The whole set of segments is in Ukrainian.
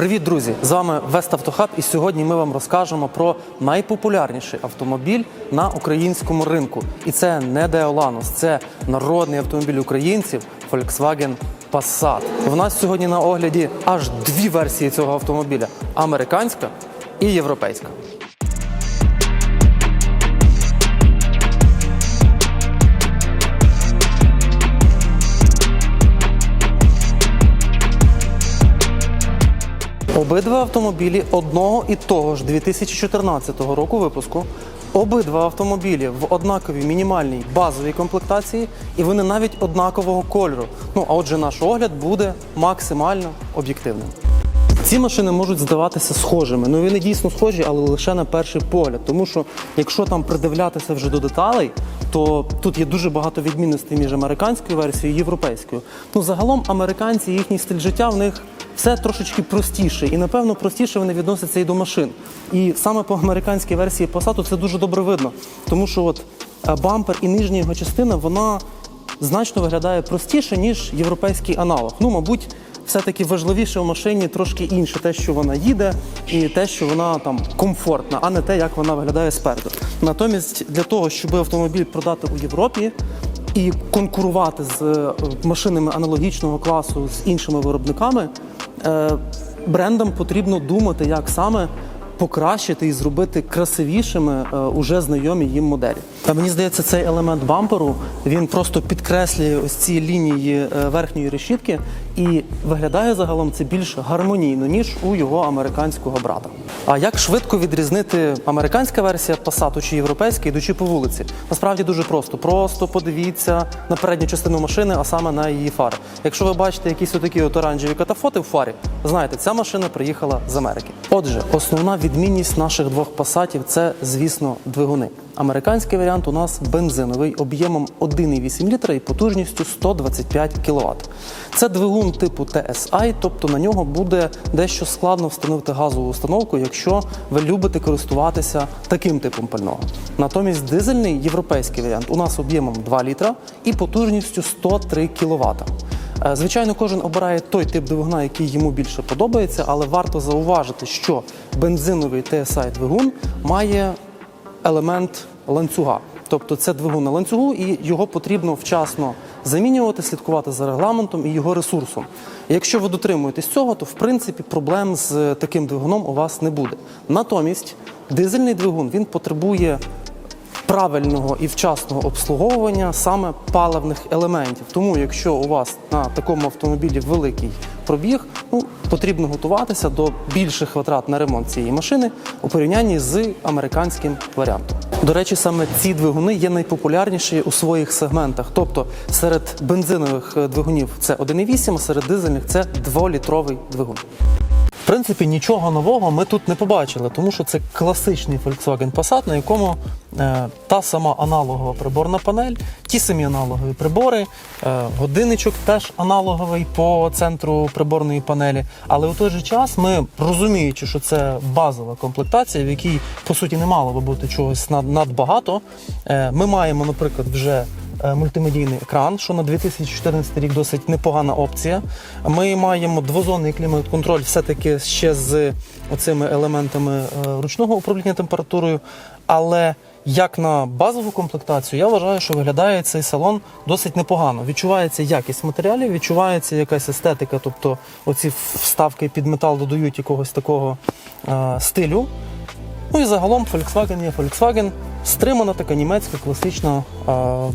Привіт, друзі! З вами Веставтохаб, і сьогодні ми вам розкажемо про найпопулярніший автомобіль на українському ринку. І це не Деоланус, це народний автомобіль українців Volkswagen Passat. В нас сьогодні на огляді аж дві версії цього автомобіля: американська і європейська. Обидва автомобілі одного і того ж 2014 року випуску. Обидва автомобілі в однаковій мінімальній базовій комплектації, і вони навіть однакового кольору. Ну а отже, наш огляд буде максимально об'єктивним. Ці машини можуть здаватися схожими. Ну вони дійсно схожі, але лише на перший погляд. Тому що якщо там придивлятися вже до деталей, то тут є дуже багато відмінностей між американською версією і європейською. Ну загалом американці, їхній стиль життя в них все трошечки простіше, і напевно простіше вони відносяться і до машин. І саме по американській версії Passat це дуже добре видно, тому що от е, бампер і нижня його частина вона значно виглядає простіше ніж європейський аналог. Ну, мабуть, все-таки важливіше в машині трошки інше, те, що вона їде, і те, що вона там комфортна, а не те, як вона виглядає спереду. Натомість, для того, щоб автомобіль продати у Європі і конкурувати з е, машинами аналогічного класу з іншими виробниками, е, брендам потрібно думати, як саме покращити і зробити красивішими е, уже знайомі їм моделі. Та мені здається, цей елемент бамперу він просто підкреслює ось ці лінії е, верхньої решітки і виглядає загалом це більш гармонійно ніж у його американського брата. А як швидко відрізнити американська версія Passat чи європейська, йдучи по вулиці? Насправді дуже просто. Просто подивіться на передню частину машини, а саме на її фари. Якщо ви бачите якісь отакі от оранжеві катафоти в фарі, знаєте, ця машина приїхала з Америки. Отже, основна відмінність наших двох пасатів це, звісно, двигуни. Американський варіант у нас бензиновий об'ємом 1,8 літра і потужністю 125 кВт. Це двигун типу TSI, тобто на нього буде дещо складно встановити газову установку, якщо ви любите користуватися таким типом пального. Натомість дизельний європейський варіант у нас об'ємом 2 літра і потужністю 103 кВт. Е, Звичайно, кожен обирає той тип двигуна, який йому більше подобається, але варто зауважити, що бензиновий TSI двигун має елемент ланцюга. Тобто це двигун на ланцюгу, і його потрібно вчасно замінювати, слідкувати за регламентом і його ресурсом. Якщо ви дотримуєтесь цього, то в принципі проблем з таким двигуном у вас не буде. Натомість дизельний двигун він потребує правильного і вчасного обслуговування саме паливних елементів. Тому, якщо у вас на такому автомобілі великий пробіг, ну потрібно готуватися до більших витрат на ремонт цієї машини у порівнянні з американським варіантом. До речі, саме ці двигуни є найпопулярніші у своїх сегментах. Тобто серед бензинових е, двигунів це 1,8, а серед дизельних це 2-літровий двигун. В принципі, нічого нового ми тут не побачили, тому що це класичний Volkswagen Passat, на якому е, та сама аналогова приборна панель, ті самі аналогові прибори, е, годинничок теж аналоговий по центру приборної панелі. Але у той же час ми, розуміючи, що це базова комплектація, в якій по суті не мало би бути чогось надбагато, е, ми маємо, наприклад, вже мультимедійний екран, що на 2014 рік досить непогана опція. Ми маємо двозонний клімат-контроль, все-таки ще з оцими елементами е, ручного управління температурою. Але як на базову комплектацію, я вважаю, що виглядає цей салон досить непогано. Відчувається якість матеріалів, відчувається якась естетика, тобто оці вставки під метал додають якогось такого е, стилю. Ну і загалом Volkswagen є Volkswagen, стримана така німецька класична. е,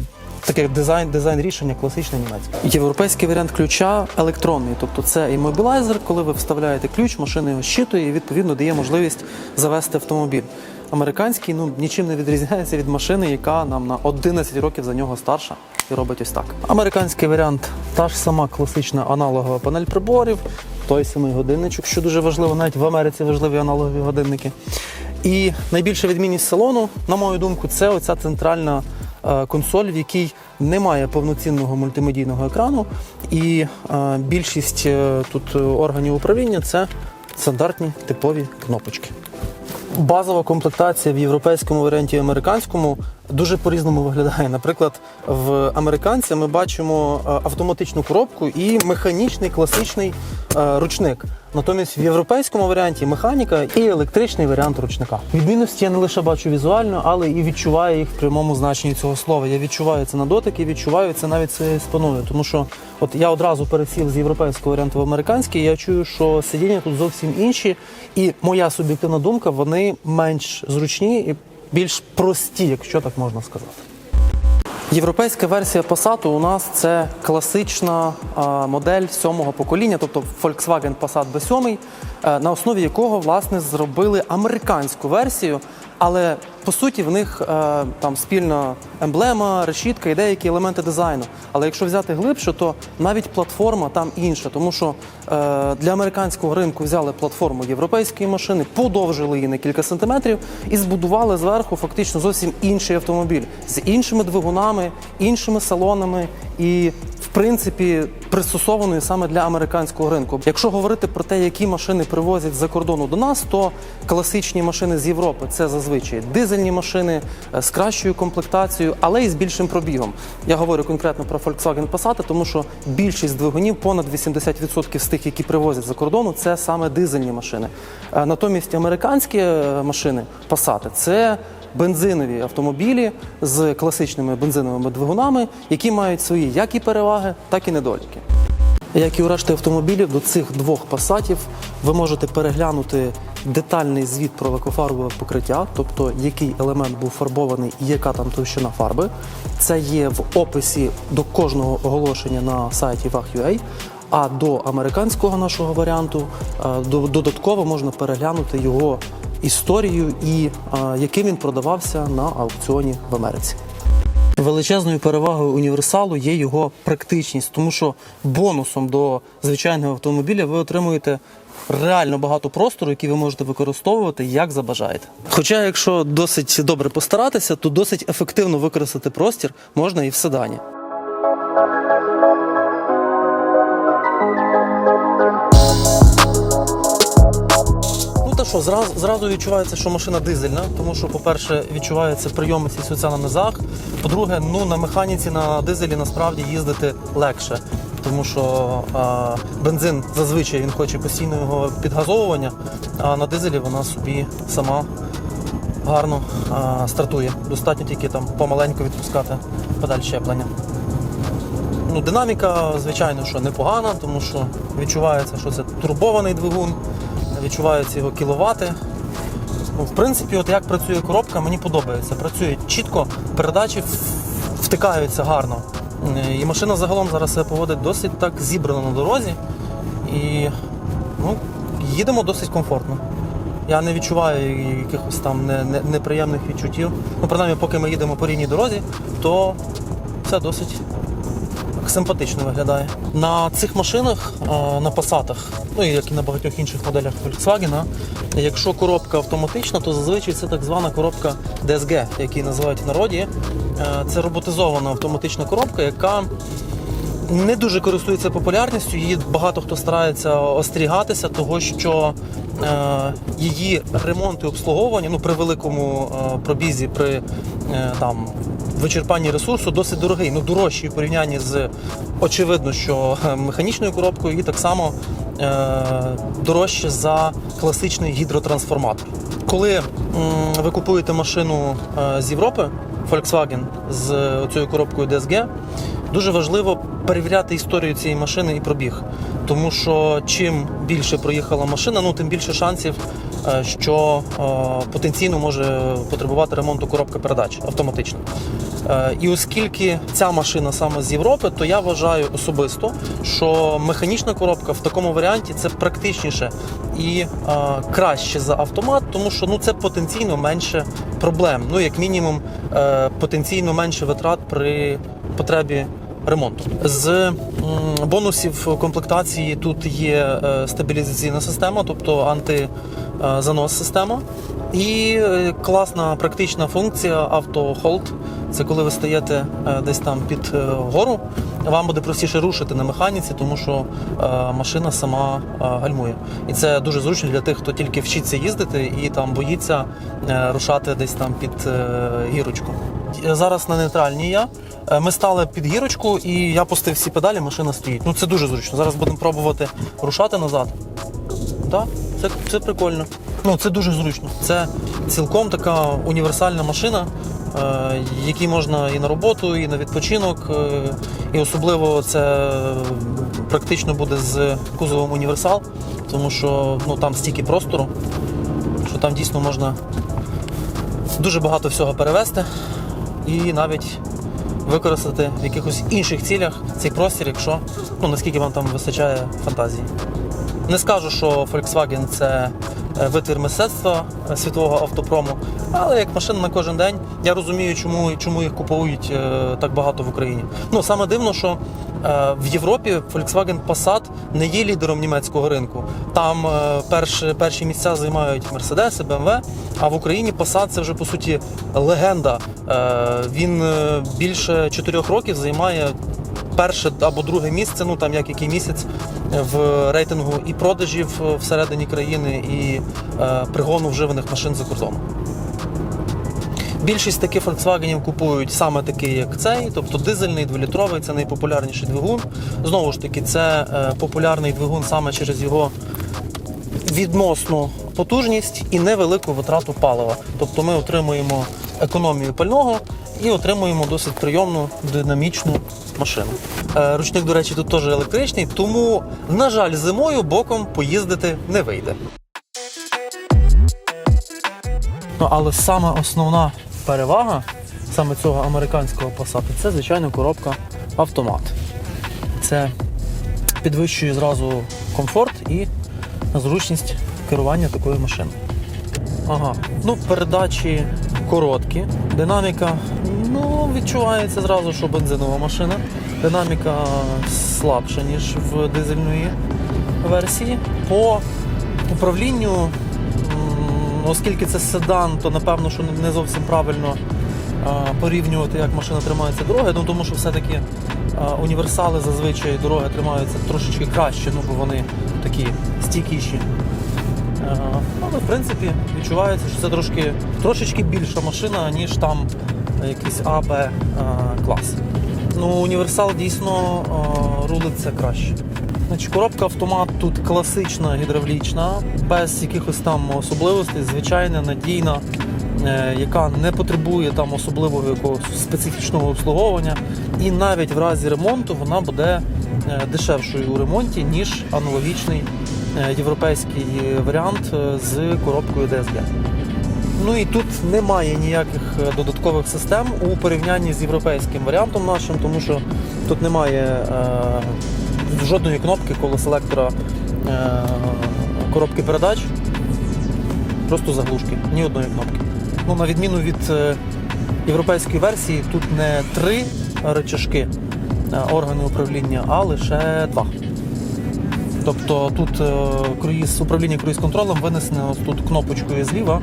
Таке дизайн, дизайн рішення класичне німецьке. Європейський варіант ключа електронний, тобто це іммобілайзер, коли ви вставляєте ключ, машина його щитує і відповідно дає можливість завести автомобіль. Американський ну нічим не відрізняється від машини, яка нам на 11 років за нього старша і робить ось так. Американський варіант та ж сама класична аналогова панель приборів, той самий годинничок, що дуже важливо, навіть в Америці важливі аналогові годинники. І найбільша відмінність салону, на мою думку, це оця центральна консоль, в якій немає повноцінного мультимедійного екрану, і е, більшість е, тут е, органів управління це стандартні типові кнопочки. Базова комплектація в європейському варіанті і американському дуже по-різному виглядає. Наприклад, в американця ми бачимо е, автоматичну коробку і механічний класичний е, ручник. Натомість в європейському варіанті механіка і електричний варіант ручника. Відмінності я не лише бачу візуально, але і відчуваю їх в прямому значенні цього слова. Я відчуваю це на дотик і відчуваю це навіть своєю спиною. Тому що от я одразу пересів з європейського варіанту в американський. Я чую, що сидіння тут зовсім інші, і моя суб'єктивна думка, вони менш зручні і більш прості, якщо так можна сказати. Європейська версія Passat у нас це класична модель сьомого покоління, тобто Volkswagen Passat B7, е, на основі якого власне зробили американську версію, але по суті в них е, там спільна емблема, решітка і деякі елементи дизайну. Але якщо взяти глибше, то навіть платформа там інша, тому що е, для американського ринку взяли платформу європейської машини, подовжили її на кілька сантиметрів і збудували зверху фактично зовсім інший автомобіль з іншими двигунами, іншими салонами і, принципі, пристосованою саме для американського ринку. Якщо говорити про те, які машини привозять з-за кордону до нас, то класичні машини з Європи це зазвичай дизельні машини е, з кращою комплектацією, але і з більшим пробігом. Я говорю конкретно про Volkswagen Passat, тому що більшість двигунів, понад 80% з тих, які привозять за кордону, це саме дизельні машини. Е, Натомість американські е, машини Passat – це бензинові автомобілі з класичними бензиновими двигунами, які мають свої як і переваги, так і недоліки. Як і у решти автомобілів, до цих двох пасатів ви можете переглянути детальний звіт про лакофарбове покриття, тобто який елемент був фарбований і яка там товщина фарби. Це є в описі до кожного оголошення на сайті VAH.ua. А до американського нашого варіанту е, до- додатково можна переглянути його історію і яким він продавався на аукціоні в Америці. Величезною перевагою універсалу є його практичність, тому що бонусом до звичайного автомобіля ви отримуєте реально багато простору, який ви можете використовувати як забажаєте. Хоча, якщо досить добре постаратися, то досить ефективно використати простір можна і в седані. Що, зразу, зразу відчувається, що машина дизельна, тому що, по-перше, відчувається прийомисті суця на низах. По-друге, ну на механіці на дизелі насправді їздити легше, тому що а, бензин зазвичай він хоче постійного підгазовування, а на дизелі вона собі сама гарно а, стартує. Достатньо тільки там помаленьку відпускати педаль щеплення. Ну, динаміка, звичайно, що непогана, тому що відчувається, що це турбований двигун, відчуваються його кіловати. Ну, в принципі, от як працює коробка, мені подобається. Працює чітко, передачі втикаються гарно. Е, І машина загалом зараз себе поводить досить так зібрано на дорозі. І ну, їдемо досить комфортно. Я не відчуваю якихось там не- не- неприємних відчуттів. Ну, принаймні, поки ми їдемо по рівній дорозі, то все досить симпатично виглядає. На цих машинах, на пасатах, ну і як і на багатьох інших моделях Volkswagen, якщо коробка автоматична, то зазвичай це так звана коробка DSG, як її називають в народі. Е, Це роботизована автоматична коробка, яка не дуже користується популярністю. Її багато хто старається остерігатися, того що е, її ремонт і обслуговування ну, при великому е, пробізі, при е, там, вичерпанні ресурсу досить дорогий, ну дорожчий в порівнянні з очевидно, що е, механічною коробкою і так само е, дорожче за класичний гідротрансформатор. Коли ви купуєте машину е, з Європи, Volkswagen з цією коробкою DSG, дуже важливо перевіряти історію цієї машини і пробіг. Тому що чим більше проїхала машина, ну тим більше шансів, е, що е, потенційно може потребувати ремонту коробка передач автоматично. Е, І оскільки ця машина саме з Європи, то я вважаю особисто, що механічна коробка в такому варіанті це практичніше і е, краще за автомат, тому що ну це потенційно менше проблем. Ну як мінімум, е, потенційно менше витрат при потребі ремонту. З бонусів комплектації тут є е, стабілізаційна система, тобто антизанос система. І е, класна практична функція автохолд. Це коли ви стаєте е, десь там під гору вам буде простіше рушити на механіці, тому що е, машина сама е, гальмує. І це дуже зручно для тих, хто тільки вчиться їздити і там боїться е, рушати десь там під гірочку. Зараз на нейтральній я. Ми стали під гірочку, і я пустив всі педалі, машина стоїть. Ну це дуже зручно. Зараз будемо пробувати рушати назад. Так, це, це прикольно. Ну, це дуже зручно. Це цілком така універсальна машина, е, якій можна і на роботу, і на відпочинок. Е, і особливо це практично буде з кузовом універсал, тому що ну, там стільки простору, що там дійсно можна дуже багато всього перевезти і навіть використати в якихось інших цілях цей простір, якщо ну, наскільки вам там вистачає фантазії. Не скажу, що Volkswagen це витвір мистецтва е, світового автопрому, але як машина на кожен день, я розумію, чому, чому їх купують е, так багато в Україні. Ну саме дивно, що е, в Європі Volkswagen Passat не є лідером німецького ринку. Там е, перші, перші місця займають Mercedes, BMW, а в Україні Passat це вже по суті легенда. Е, Він е, більше чотирьох років займає перше або друге місце, ну там як який місяць е, в рейтингу і продажів е, всередині країни, і е, пригону вживаних машин за кордоном. Більшість таких Volkswagen купують саме такий, як цей, тобто дизельний, 2-літровий, це найпопулярніший двигун. Знову ж таки, це е, популярний двигун саме через його відносну потужність і невелику витрату палива. Тобто ми отримуємо економію пального і отримуємо досить прийомну динамічну машину. Е, Ручник, до речі, тут теж електричний, тому, на жаль, зимою боком поїздити не вийде. Ну, але саме основна перевага саме цього американського Passat – це, звичайно, коробка автомат. Це підвищує зразу комфорт і зручність керування такою машиною. Ага, ну передачі короткі, динаміка, ну відчувається зразу, що бензинова машина. Динаміка слабша, ніж в дизельної версії. По управлінню, оскільки це седан, то напевно, що не зовсім правильно порівнювати, як машина тримається дороги, ну тому що все-таки універсали зазвичай дороги тримаються трошечки краще, ну бо вони такі стійкіші. Але в принципі відчувається, що це трошки, трошечки більша машина, ніж там якийсь А, Б е, клас. Ну, універсал дійсно е, рулиться краще. Значить, коробка автомат тут класична гідравлічна, без якихось там особливостей, звичайна, надійна, е, яка не потребує там особливого якогось специфічного обслуговування. І навіть в разі ремонту вона буде дешевшою у ремонті, ніж аналогічний європейський варіант е, з коробкою DSG. Ну і тут немає ніяких е, додаткових систем у порівнянні з європейським варіантом нашим, тому що тут немає е, жодної кнопки коло селектора е, коробки передач, просто заглушки, ні одної кнопки. Ну, на відміну від е, європейської версії, тут не три речашки е, органи управління, а лише два. Тобто тут е, круїз, управління круїз-контролем винесене тут кнопочкою зліва,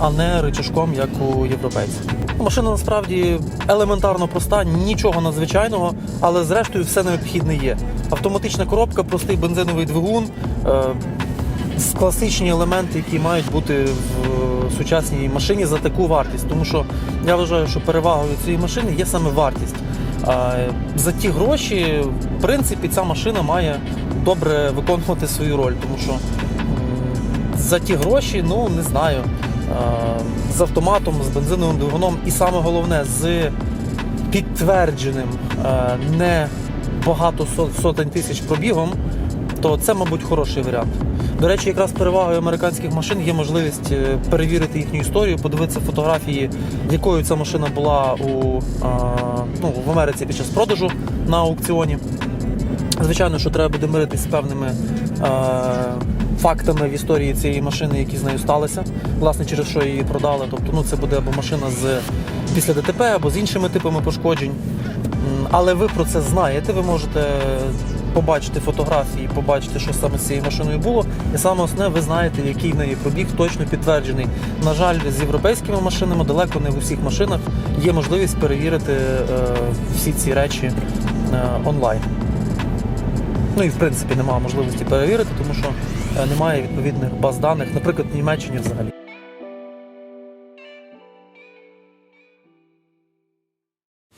а не рычажком, як у європейців. Ну, Машина насправді елементарно проста, нічого надзвичайного, але зрештою все необхідне є. Автоматична коробка, простий бензиновий двигун, е, класичні елементи, які мають бути в сучасній машині за таку вартість. Тому що я вважаю, що перевагою цієї машини є саме вартість. За ті гроші, в принципі, ця машина має добре виконувати свою роль, тому що за ті гроші, ну не знаю, е, з автоматом, з бензиновим двигуном, і саме головне з підтвердженим е, не багато сотень тисяч пробігом, то це, мабуть, хороший варіант. До речі, якраз перевагою американських машин є можливість е, перевірити їхню історію, подивитися фотографії, якою ця машина була у, ну, в Америці під час продажу на аукціоні. Звичайно, що треба буде миритись з певними е, фактами в історії цієї машини, які з нею сталися, власне, через що її продали. Тобто, ну це буде або машина з після ДТП, або з іншими типами пошкоджень. Але ви про це знаєте, ви можете побачити фотографії, побачити, що саме з цією машиною було. І саме основне, ви знаєте, який в неї пробіг точно підтверджений. На жаль, з європейськими машинами далеко не в усіх машинах є можливість перевірити е, всі ці речі е, онлайн. Ну і в принципі немає можливості перевірити, тому що е, немає відповідних баз даних, наприклад, в Німеччині взагалі.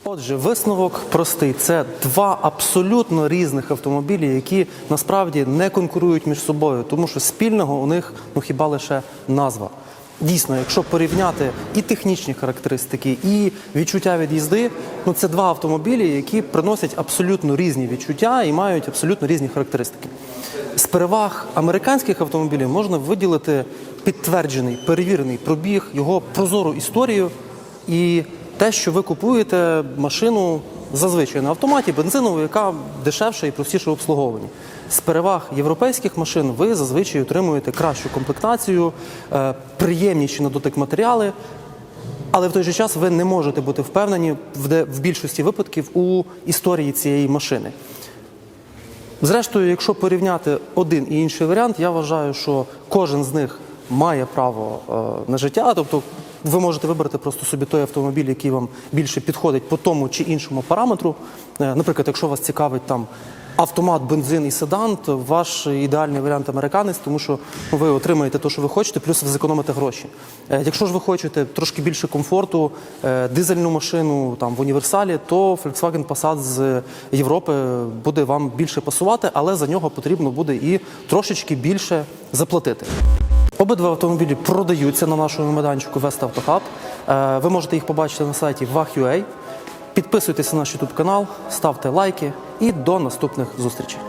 Отже, висновок простий: це два абсолютно різних автомобілі, які насправді не конкурують між собою, тому що спільного у них ну хіба лише назва. Дійсно, якщо порівняти і технічні характеристики, і відчуття від їзди, ну це два автомобілі, які приносять абсолютно різні відчуття і мають абсолютно різні характеристики. З переваг американських автомобілів можна виділити підтверджений, перевірений пробіг, його прозору історію і те, що ви купуєте машину зазвичай на автоматі бензинову, яка дешевша і простіше в обслуговуванні. З переваг європейських машин ви зазвичай отримуєте кращу комплектацію, е, приємніші на дотик матеріали, але в той же час ви не можете бути впевнені в, більшості випадків у історії цієї машини. Зрештою, якщо порівняти один і інший варіант, я вважаю, що кожен з них має право е, на життя. Тобто ви можете вибрати просто собі той автомобіль, який вам більше підходить по тому чи іншому параметру. Е, наприклад, якщо вас цікавить там автомат, бензин і седан, то ваш ідеальний варіант американець, тому що ви отримаєте те, що ви хочете, плюс ви зекономите гроші. Е, якщо ж ви хочете трошки більше комфорту, е, дизельну машину там в універсалі, то Volkswagen Passat з Європи буде вам більше пасувати, але за нього потрібно буде і трошечки більше заплатити. Обидва автомобілі продаються на нашому майданчику West Auto. Е, Ви можете їх побачити на сайті VAH.ua. Підписуйтесь на наш YouTube канал, ставте лайки і до наступних зустрічей.